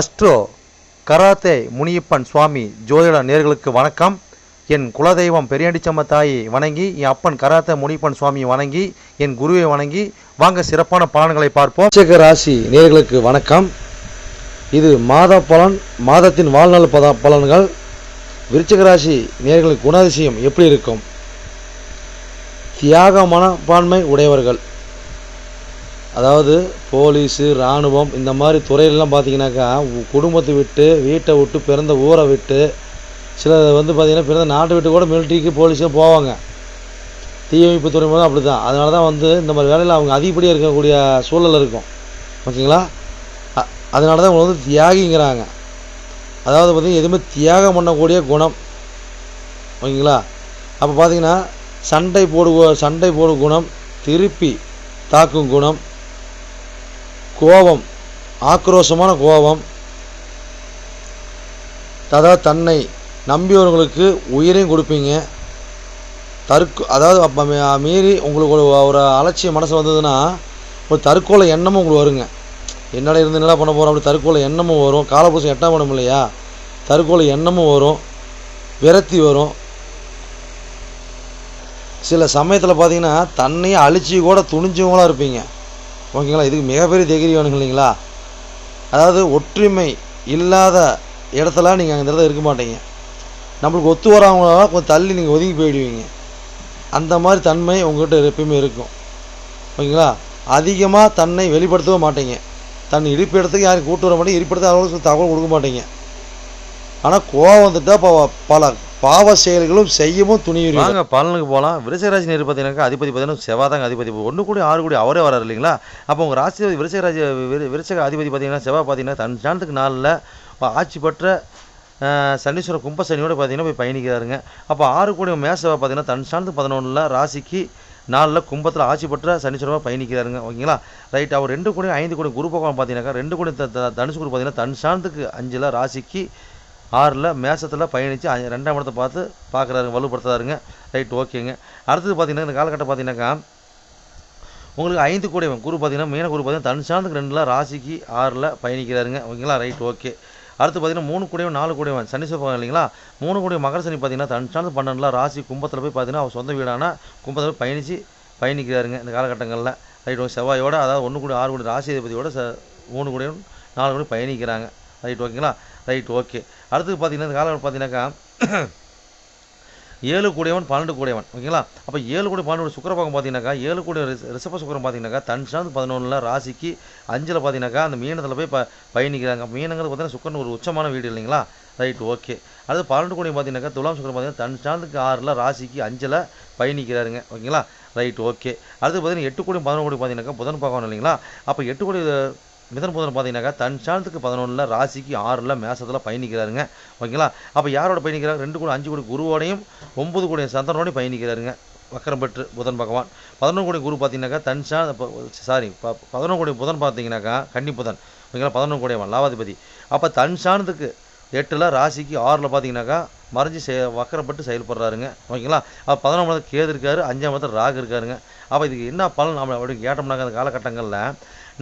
Astro karate Muniyappan சுவாமி ஜோதிட நேர்களுக்கு வணக்கம். என் குலதெய்வம் பெரியாண்டிச்சம்ம தாயை வணங்கி என் அப்பன் கராத்தே முனியப்பன் சுவாமியை வணங்கி என் குருவை வணங்கி வாங்க சிறப்பான பலன்களை பார்ப்போம். விருச்சிக ராசி நேர்களுக்கு வணக்கம். இது மாத பலன் மாதத்தின் வாழ்நாள் பத பலன்கள். விருச்சிக ராசி நேர்களுக்கு குணாதிசயம் எப்படி இருக்கும்? தியாக மனப்பான்மை உடையவர்கள். அதாவது போலீஸு இராணுவம் இந்த மாதிரி துறையிலலாம் பார்த்தீங்கன்னாக்கா குடும்பத்தை விட்டு வீட்டை விட்டு பிறந்த ஊரை விட்டு சில வந்து பார்த்திங்கன்னா பிறந்த நாட்டை விட்டு கூட மிலிட்ரிக்கு போலீஸுக்கு போவாங்க. தீயணைப்பு துறை மூலம் அப்படி தான் அதனால தான் வந்து இந்த மாதிரி வேலையில் அவங்க அதிகப்படியாக இருக்கக்கூடிய சூழல் இருக்கும். ஓகேங்களா? அதனால தான் அவங்க வந்து தியாகிங்கிறாங்க. அதாவது பார்த்திங்கன்னா எதுவுமே தியாகம் பண்ணக்கூடிய குணம். ஓகேங்களா? அப்போ பார்த்திங்கன்னா சண்டை போடு சண்டை போடும் குணம் திருப்பி தாக்கும் குணம். கோபம் ஆக்ரோஷமான கோபம். அதாவது தன்னை நம்பியவர்களுக்கு உயிரையும் கொடுப்பீங்க. தற்கு அதாவது அப்போ மீறி உங்களுக்கு ஒரு ஒரு அலட்சிய மனசு வந்ததுன்னா ஒரு தற்கொலை எண்ணமும் உங்களுக்கு வருங்க. என்னடா இருந்து என்னடா பண்ண போகிறோம் அப்படி தற்கொலை எண்ணமும் வரும். காலபூசம் எட்டாம் பண்ண இல்லையா? தற்கொலை எண்ணமும் வரும். விரத்தி வரும். சில சமயத்தில் பார்த்தீங்கன்னா தன்னையே அழிச்சு கூட துணிஞ்சவங்களா இருப்பீங்க. ஓகேங்களா? இதுக்கு மிகப்பெரிய தைரியம் வேணுங்க இல்லைங்களா? அதாவது ஒற்றுமை இல்லாத இடத்துல நீங்கள் அந்த இடத்துல இருக்க மாட்டீங்க. நம்மளுக்கு ஒத்து வரவங்களால கொஞ்சம் தள்ளி நீங்கள் ஒதுங்கி போயிடுவீங்க. அந்த மாதிரி தன்மை உங்கள்கிட்ட எப்பயுமே இருக்கும். ஓகேங்களா? அதிகமாக தன்னை வெளிப்படுத்தவே மாட்டீங்க. தன் இருப்பிடத்துக்கு யாரும் கூட்டு வர மாட்டேங்க. இருப்பிடத்துக்கு அவங்களுக்கு தகவல் கொடுக்க மாட்டீங்க. ஆனால் கோவம் வந்துட்டா ப- பல பாவ செயல்களும் செய்யவும் துணிவு வாங்க பலனுக்கு போகலாம் விருச்சகராசி நேர் பார்த்தீங்கன்னாக்கா அதிபதி பார்த்தீங்கன்னா செவ்வாதாங்க அதிபதி ஒன்று கூடி ஆறு கூடி அவரே வராரு இல்லைங்களா? அப்போ உங்கள் ராசி விருச்சகராசி விரு- விருச்சக அதிபதி பார்த்தீங்கன்னா செவ்வாய் பார்த்தீங்கன்னா தன் சாணத்துக்கு நாளில் ஆட்சி பெற்ற சனீஸ்வர கும்ப சனியோட பார்த்தீங்கன்னா போய் பயணிக்கிறாருங்க. அப்போ ஆறு கூடிய மேசவை பார்த்தீங்கன்னா தன் சாணத்துக்கு பதினொன்றில் ராசிக்கு நாளில் கும்பத்தில் ஆட்சி பெற்ற சனீஸ்வரமாக பயணிக்கிறாருங்க. ஓகேங்களா? ரைட் அவர் ரெண்டு கோடி ஐந்து கோடி குரு பகவான் பார்த்தீங்கன்னாக்கா ரெண்டு கோடி த- தனுசு குரு பார்த்தீங்கன்னா தன் சாணத்துக்கு அஞ்சில் ராசிக்கு ஆறில் மேசத்தில் பயணித்து ரெண்டாம் இடத்தை பார்த்து பார்க்குறாருங்க வலுப்படுத்துறாருங்க. ரைட் ஓகேங்க. அடுத்தது பார்த்தீங்கன்னா இந்த காலகட்டம் பார்த்தீங்கன்னாக்கா உங்களுக்கு ஐந்து கூடியவன் குரு பார்த்தீங்கன்னா மீன குரு பார்த்தீங்கன்னா தன் சார்ந்துக்கு ரெண்டில் ராசிக்கு ஆறில் பயணிக்கிறாருங்க. ஓகேங்களா? Right okay. அடுத்து பார்த்தீங்கன்னா மூணு கூடவன் நாலு கூடவன் சனி சிவப்பாங்க இல்லைங்களா? மூணு கூடிய மகர சனி பார்த்தீங்கன்னா தன் சார்ந்து பன்னெண்டில் ராசி கும்பத்தில் போய் பார்த்தீங்கன்னா அவர் சொந்த வீடான கும்பத்தில் போய் பயணித்து பயணிக்கிறாருங்க இந்த காலகட்டங்களில். Right okay. செவ்வாயோட அதாவது ஒன்று கூட ஆறு கூட ராசி அதிபதியோட ச மூணு கூடியவன் நாலு கூட பயணிக்கிறாங்க. ரைட் ஓகேங்களா? ரைட் ஓகே அடுத்தது பார்த்தீங்கன்னா இந்த காலகட்டம் பார்த்தீங்கன்னாக்கா ஏழு கூடியவன் பன்னெண்டு கூடியவன். ஓகேங்களா? அப்போ ஏழு கூடிய பன்னெண்டு சுக்கரபாகம் பார்த்தீங்கன்னாக்கா ஏழு கூடிய ரிஷ- ரிஷப சுக்கரம் பார்த்தீங்கன்னாக்கா தன் சார்ந்து பதினொன்றில் ராசிக்கு அஞ்சில் பார்த்தீங்கன்னாக்கா அந்த மீனத்தில் போய் ப பயணிக்கிறாங்க. மீனங்கிறது பார்த்தீங்கன்னா சுக்கரன் ஒரு உச்சமான வீடு இல்லைங்களா? ரைட் ஓகே அடுத்து பன்னெண்டு கூடிய பார்த்தீங்கன்னாக்கா துலாம் சுக்கரம் பார்த்தீங்கன்னா தன் சார்ந்துக்கு ஆறில் ராசிக்கு அஞ்சில் பயணிக்கிறாருங்க. ஓகேங்களா? ரைட் ஓகே அடுத்து பார்த்தீங்கன்னா எட்டு கோடி பதினொன்று கோடி பார்த்தீங்கன்னாக்கா புதன் பாகம் இல்லைங்களா? அப்போ எட்டு கோடி மிதன் புதன் பார்த்தீங்கன்னாக்கா தன் சாணத்துக்கு பதினொன்றில் ராசிக்கு ஆறில் மேசத்தில் பயணிக்கிறாருங்க. ஓகேங்களா? அப்போ யாரோட பயணிக்கிறாங்க ரெண்டு கோடி அஞ்சு கோடி குருவோடையும் ஒம்பது கோடி சந்திரனோடையும் பயணிக்கிறாருங்க. வக்கரம் பெற்று புதன் பகவான். பதினொன்று கோடி குரு பார்த்தீங்கன்னாக்கா தன் சா சாரி பதினொன்று கோடி புதன் பார்த்தீங்கன்னாக்கா கன்னி புதன். ஓகேங்களா? பதினொன்று கோடியவன் லாவாதிபதி. அப்போ தன் சாணத்துக்கு எட்டில் ராசிக்கு ஆறில் பார்த்தீங்கன்னாக்கா மறைஞ்சு செ வக்கரப்பட்டு செயல்படுறாருங்க. ஓகேங்களா? அப்போ பதினொன்று இடத்துல கேது இருக்காரு அஞ்சாம் இடத்துல ராகு இருக்காருங்க. அப்போ இதுக்கு என்ன பலன்? நம்ம அப்படி கேட்டோம்னாக்க அந்த காலகட்டங்களில்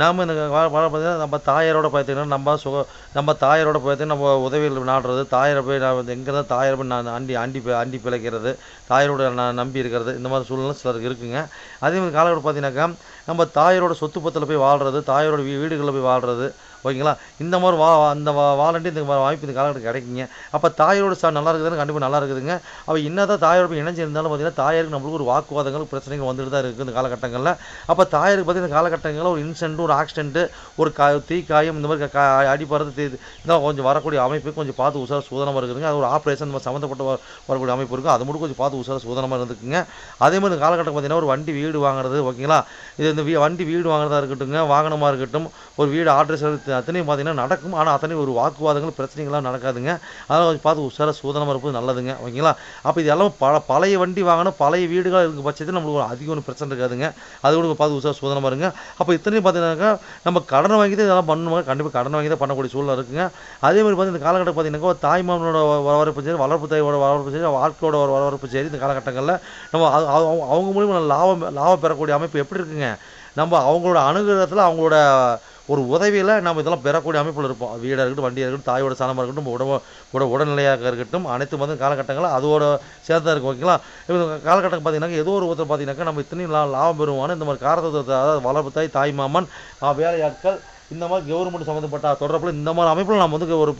நாம் இந்த பார்த்தீங்கன்னா நம்ம தாயாரோட பார்த்தீங்கன்னா நம்ம சுக நம்ம தாயாரோட பார்த்தீங்கன்னா நம்ம உதவிகள் நாடுறது தாயாரை போய் நான் எங்கே தான் தாயாரை போய் நான் அண்டி அண்டி அண்டி பிழைக்கிறது தாயாரோட நான் நம்பி இருக்கிறது இந்த மாதிரி சூழ்நிலை சிலருக்கு இருக்குங்க. அதே மாதிரி காலகட்டம் பார்த்தீங்கன்னாக்கா நம்ம தாயாரோட சொத்து பத்தில் போய் வாழ்கிறது தாயாரோட வீ வீடுகளில் போய் வாழ்கிறது ஓகேங்களா? இந்த மாதிரி வா அந்த வா வாலண்டி இந்த மாதிரி வாய்ப்பு இந்த காலகட்டம் கிடைக்குங்க. அப்போ தாயாரோட சார் நல்லா இருக்குதுன்னு கண்டிப்பாக நல்லா இருக்குதுங்க. அப்போ என்னதான் தாயோட போய் இணைஞ்சு இருந்தாலும் பார்த்தீங்கன்னா தாயாருக்கு நம்மளுக்கு ஒரு வாக்குவாதங்கள் பிரச்சனைகள் வந்துட்டு தான் இருக்குது இந்த காலகட்டங்களில். அப்போ தாயாருக்கு பார்த்தீங்கன்னா இந்த காலகட்டங்களில் ஒரு இன்சிடென்ட் ஒரு ஆக்சிடென்ட்டு ஒரு கா தீக்காயம் இந்த மாதிரி க- அடிப்படுறது தெரியுது இதெல்லாம் கொஞ்சம் வரக்கூடிய அமைப்பு கொஞ்சம் பார்த்து உசார சூதனமாக இருக்குதுங்க. அது ஒரு ஆப்ரேஷன் சம்மந்தப்பட்ட வரக்கூடிய அமைப்பு இருக்கும் அது மட்டும் கொஞ்சம் பார்த்து உசார சூதனமாக இருந்துக்குங்க. அதே மாதிரி இந்த காலகட்டம் பார்த்தீங்கன்னா ஒரு வண்டி வீடு வாங்குறது ஓகேங்களா? இது இந்த வீ- வண்டி வீடு வாங்குறதா இருக்கட்டும்ங்க வாகனமாக இருக்கட்டும் ஒரு வீடு ஆட்ரஸ் அத்தனையும் பார்த்தீங்கன்னா நடக்கும். ஆனால் அத்தனையும் ஒரு வாக்குவாதங்கள் பிரச்சனைகள்லாம் நடக்காதுங்க. அதெல்லாம் கொஞ்சம் பார்த்து உசார சூதனமாக இருப்பது நல்லதுங்க. ஓகேங்களா? அப்போ இதெல்லாம் பல பழைய வண்டி வாங்கணும். பழைய வீடுகள் இருக்க பட்சத்தில் நம்மளுக்கு ஒரு அதிகம் ஒன்றும் பிரச்சனை இருக்காதுங்க. அது கூட பார்த்து உசார சூதனமாக இருங்க அப்போ இத்தனையும் பார்த்தீங்கன்னாக்கா நம்ம கடன் வாங்கி தான் இதெல்லாம் பண்ணுவாங்க கண்டிப்பாக கடன் வாங்கி தான் பண்ணக்கூடிய சூழ்நிலை இருக்குங்க. அதே மாதிரி பார்த்து இந்த காலகட்டம் பார்த்தீங்கன்னாக்கா ஒரு தாய்மாமனோட வரவரப்பு சரி வளர்ப்பு தாயோட வரவரப்பு சரி வாழ்க்கையோட ஒரு சரி இந்த காலகட்டங்களில் நம்ம அவங்க அவங்க லாபம் லாபம் பெறக்கூடிய அமைப்பு எப்படி இருக்குங்க? நம்ம அவங்களோட அனுகிரகத்தில் அவங்களோட ஒரு உதவியில் நம்ம இதெல்லாம் பெறக்கூடிய அமைப்பில் இருப்போம். வீடாக இருக்கட்டும் வண்டியாக இருக்கட்டும் தாயோட சாணமாக இருக்கட்டும் உடம்பு உட உடல்நிலையாக இருக்கட்டும் அனைத்து வந்து காலகட்டங்களில் அதோட சேர்த்து இருக்கும் ஓகேங்களா? இப்போ காலகட்டம் பார்த்தீங்கன்னா ஏதோ ஒரு ஒருத்தர் பார்த்தீங்கன்னாக்கா நம்ம இத்தனையும் லா லாபம் பெறுவான்னு இந்த மாதிரி காரத்தை அதாவது வளர்ப்பு தாய் தாய் மாமன் வேலையாட்கள் இந்த மாதிரி கவர்மெண்ட் சம்மந்தப்பட்ட தொடர்பில் இந்த மாதிரி அமைப்பில் நம்ம வந்து ஒரு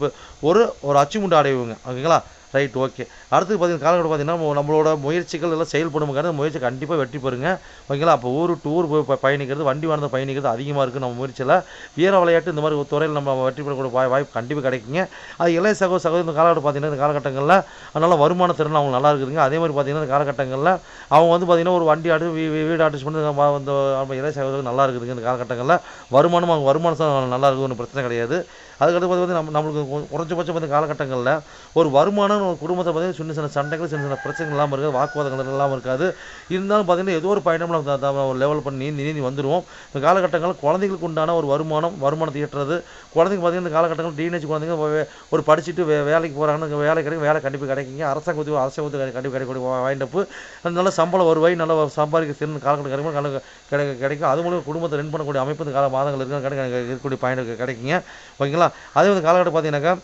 ஒரு ஒரு அச்சுமுண்டு அடைவுங்க ஓகேங்களா? Right okay. அடுத்து பார்த்தீங்கன்னா காலகட்டம் பார்த்தீங்கன்னா நம்மளோட முயற்சிகள் எல்லாம் செயல்படும் முயற்சி கண்டிப்பாக வெற்றி பெறுங்க. ஓகேங்களா? அப்போ ஊர் டூர் போய் பயணிக்கிறது வண்டி வாழ்ந்த பயணிக்கிறது அதிகமாக இருக்குது நம்ம முயற்சியில். வீர விளையாட்டு இந்த மாதிரி ஒரு துறையில் நம்ம வெற்றி பெறக்கூடிய வாய்ப்பு கண்டிப்பாக கிடைக்குங்க. அது இளைய சகோ சகோதரி இந்த காலகட்டம் பார்த்தீங்கன்னா இந்த காலகட்டங்களில் அதனால் வருமான திறன் அவங்க நல்லா இருக்குதுங்க. அதே மாதிரி பார்த்தீங்கன்னா இந்த காலகட்டங்களில் அவங்க வந்து பார்த்தீங்கன்னா ஒரு வண்டி ஆட்டு வீ- வீடு ஆட்டு பண்ணி நம்ம வந்து இளைய சகோதரர்கள் நல்லா இருக்குதுங்க இந்த காலகட்டங்களில். வருமானம் அவங்க வருமானம் நல்லா இருக்குது ஒன்றும் பிரச்சனை கிடையாது. அதுக்கடுத்து வந்து நம்ம நம்மளுக்கு குறைஞ்சபட்சம் வந்து காலகட்டங்களில் ஒரு வருமானம் ஒரு குடும்பத்தை பார்த்தீங்கன்னா சின்ன சின்ன சண்டைகள் சின்ன சின்ன பிரச்சனைகள் இல்லாமல் இருக்காது வாக்குவாதங்கள் இல்லாமல் இருக்காது. இருந்தாலும் பார்த்தீங்கன்னா ஏதோ ஒரு பயணம் நம்ம ஒரு லெவல் பண்ணி நீந்தி நீந்தி வந்துடுவோம் இந்த காலகட்டங்களில் குழந்தைகளுக்கு உண்டான ஒரு வருமானம் வருமானத்தை ஈட்டுறது. குழந்தைங்க பார்த்தீங்கன்னா இந்த காலகட்டங்கள் டீனேஜ் குழந்தைங்க ஒரு படிச்சுட்டு வே வேலைக்கு போகிறாங்கன்னு வேலை கிடைக்கும் வேலை கண்டிப்பாக கிடைக்குங்க. அரசாங்க உதவி அரசாங்க உதவி கண்டிப்பாக கிடைக்கக்கூடிய வாய்ந்தப்பு. நல்ல சம்பளம் வருவாய் நல்ல சம்பாதிக்க சிறந்த காலகட்டம் கிடைக்கும் நல்ல கிடைக்க கிடைக்கும். அது மூலம் குடும்பத்தை ரன் பண்ணக்கூடிய அமைப்பு இந்த கால மாதங்கள் இருக்கிற கிடைக்க இருக்கக்கூடிய பயணம் கிடைக்குங்க. ஓகேங்களா? அதே வந்து காலகட்டம் பார்த்தீங்கன்னாக்கா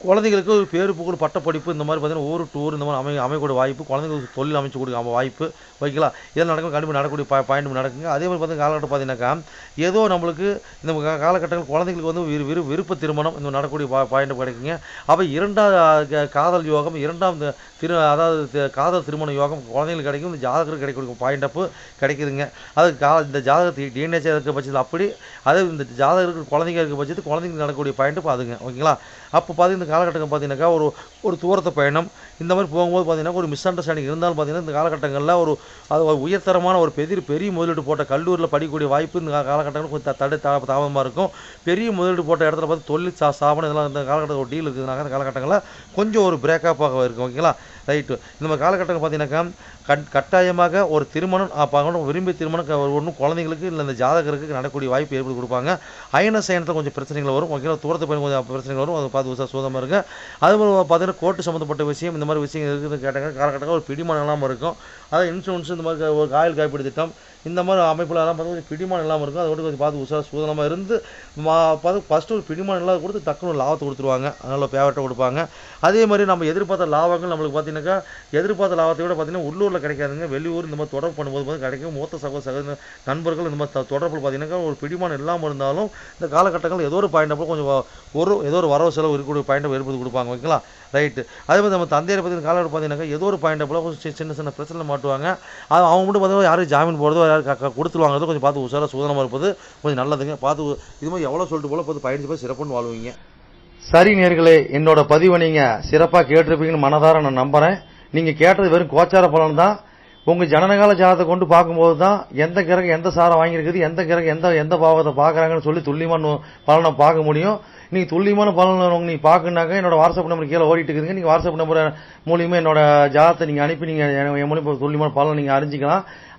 குழந்தைங்களுக்கு ஒரு பேர் புகழ் பட்டப்படிப்பு இந்த மாதிரி பார்த்தீங்கன்னா ஊர் டூர் இந்த மாதிரி அமை அமைக்கக்கூடிய வாய்ப்பு குழந்தைங்களுக்கு தொழில் அமைச்சு கொடுக்க வாய்ப்பு வைக்கலாம். இதெல்லாம் நடக்கும் கண்டிப்பாக நடக்கக்கூடிய பா பாயிண்ட் நடக்குங்க. அதே மாதிரி பார்த்தீங்கன்னா காலகட்டம் பார்த்தீங்கன்னாக்கா ஏதோ நம்மளுக்கு இந்த காலகட்டங்கள் குழந்தைங்களுக்கு வந்து விரு விரு விருப்ப திருமணம் இந்த நடக்கக்கூடிய பா பாயிண்ட் கிடைக்குங்க. அப்போ இரண்டாம் க- காதல் யோகம் இரண்டாம் திரு அதாவது காதல் திருமண யோகம் குழந்தைங்களுக்கு கிடைக்கும் இந்த ஜாதகருக்கு கிடைக்கக்கூடிய பாயிண்ட் அப்பு கிடைக்குதுங்க. அது கா இந்த ஜாதகத்தை டிஎன்ஏ இருக்கிற பட்சத்தில் அப்படி அதே இந்த ஜாதகருக்கு குழந்தைங்க இருக்க பட்சத்துக்கு குழந்தைங்களுக்கு நடக்கக்கூடிய பாயிண்ட் இப்போ அதுங்க ஓகேங்களா? அப்போ பார்த்தீங்கன்னா இந்த பார்த்தீங்கன்னாக்கா ஒரு ஒரு தூரத்தை பயணம். இந்த மாதிரி போகும்போது பார்த்தீங்கன்னா ஒரு மிஸ் அண்டர்ஸ்டாண்டிங் இருந்தாலும் பார்த்தீங்கன்னா இந்த காலகட்டங்களில் ஒரு அது ஒரு உயர்தரமான ஒரு பெரிய பெரிய முதலீடு போட்ட கல்லூரியில் படிக்கக்கூடிய வாய்ப்பு இந்த காலகட்டங்களில் கொஞ்சம் தடை தா தாமதமாக இருக்கும். பெரிய முதலீடு போட்ட இடத்துல பார்த்து தொழில் சா ஸ்தாபனம் இதெல்லாம் இந்த காலகட்டத்தில் ஒரு டீல் இருக்குதுனாக்க இந்த காலகட்டங்களில் கொஞ்சம் ஒரு பிரேக்கப்பாக இருக்கும் ஓகேங்களா ரைட்டு இந்த மாதிரி காலகட்டங்கள் பார்த்தீங்கன்னாக்கா கட் கட்டாயமாக ஒரு திருமணம் பார்க்கணும் விரும்பி திருமணம் ஒன்றும் குழந்தைங்களுக்கு இல்லை இந்த ஜாதகருக்கு நடக்கக்கூடிய வாய்ப்பு ஏற்படுத்தி கொடுப்பாங்க. அயன சயனத்தில் கொஞ்சம் பிரச்சனைகள் வரும். ஓகேங்களா தூரத்து போய் கொஞ்சம் பிரச்சனைகள் வரும். அதை பார்த்து உசா சூதமாக இருங்க அது மாதிரி பார்த்தீங்கன்னா கோர்ட்டு சம்மந்தப்பட்ட விஷயம் இந்த மாதிரி விஷயம் இருக்குதுன்னு கேட்டாங்க காலகட்டத்தில் ஒரு பிடிமானம் இல்லாமல் இருக்கும். அதாவது இன்சூரன்ஸ் இந்த மாதிரி ஒரு காயல் காப்பீடு திட்டம் இந்த மாதிரி அமைப்புல எல்லாம் பார்த்து கொஞ்சம் பிடிமானம் இல்லாமல் இருக்கும். அதை கொஞ்சம் பார்த்து உஷார் சூதனமாக இருந்து மா பார்த்து ஃபஸ்ட்டு ஒரு பிடிமானம் இல்லாத கொடுத்து டக்குனு ஒரு லாபத்தை கொடுத்துருவாங்க. அதனால் பேவட்டை கொடுப்பாங்க. அதே மாதிரி நம்ம எதிர்பார்த்த லாபங்கள் நம்மளுக்கு பார்த்தீங்கன்னாக்கா எதிர்பார்த்த லாபத்தை விட பார்த்தீங்கன்னா உள்ளூரில் கிடைக்காதுங்க. வெளியூர் இந்த மாதிரி தொடர்பு பண்ணும்போது பார்த்து கிடைக்கும். மூத்த சகோ சக நண்பர்கள் இந்த மாதிரி தொடர்பு பார்த்தீங்கன்னாக்கா பார்த்தீங்கன்னா ஒரு பிடிமானம் இல்லாமல் இருந்தாலும் இந்த காலகட்டங்கள் ஏதோ ஒரு பாயிண்ட் அப்போ கொஞ்சம் ஒரு ஏதோ ஒரு வரவு செலவு இருக்கக்கூடிய பாயிண்ட் ஏற்படுத்தி கொடுப்பாங்க. ஓகேங்களா? ரைட்டு அதே மாதிரி நம்ம தந்தையை பற்றி காலகட்டம் பார்த்தீங்கன்னாக்கா ஏதோ ஒரு பாயிண்ட் அப்போ கொஞ்சம் சி- சின்ன சின்ன பிரச்சனை மாட்டுவாங்க. அது அவங்க மட்டும் பார்த்தீங்கன்னா யாரும் ஜாமீன் போடுறதோ கொடுத்துருவாங்கிறது கொஞ்சம் பார்த்து உஷாராக சூதனமாக இருப்பது கொஞ்சம் நல்லதுங்க. பார்த்து இது மாதிரி எவ்வளோ சொல்லிட்டு போல பார்த்து பயணிச்சு போய் சிறப்புன்னு வாழ்வீங்க. சரி நேர்களே என்னோட பதிவை நீங்கள் சிறப்பாக கேட்டிருப்பீங்கன்னு மனதார நான் நம்புகிறேன் நீங்கள் கேட்டது வெறும் கோச்சார பலன் தான். உங்கள் ஜனநகால ஜாதகத்தை கொண்டு பார்க்கும்போது தான் எந்த கிரகம் எந்த சாரம் வாங்கியிருக்குது எந்த கிரகம் எந்த எந்த பாவத்தை பார்க்குறாங்கன்னு சொல்லி துல்லியமான பலனை பார்க்க முடியும். நீங்கள் துல்லியமான பலன் நீங்கள் நீங்க பார்க்கணுனாக்க என்னோட வாட்ஸ்அப் நம்பர் கீழே ஓடிட்டு இருக்குதுங்க. நீங்கள் வாட்ஸ்அப் நம்பர் மூலியமாக என்னோட ஜாதத்தை நீங்கள் அனுப்பி நீங்கள் என் மூலியமாக துல்லியமான பலனை நீங்கள் அறிஞ்சிக்கலாம்.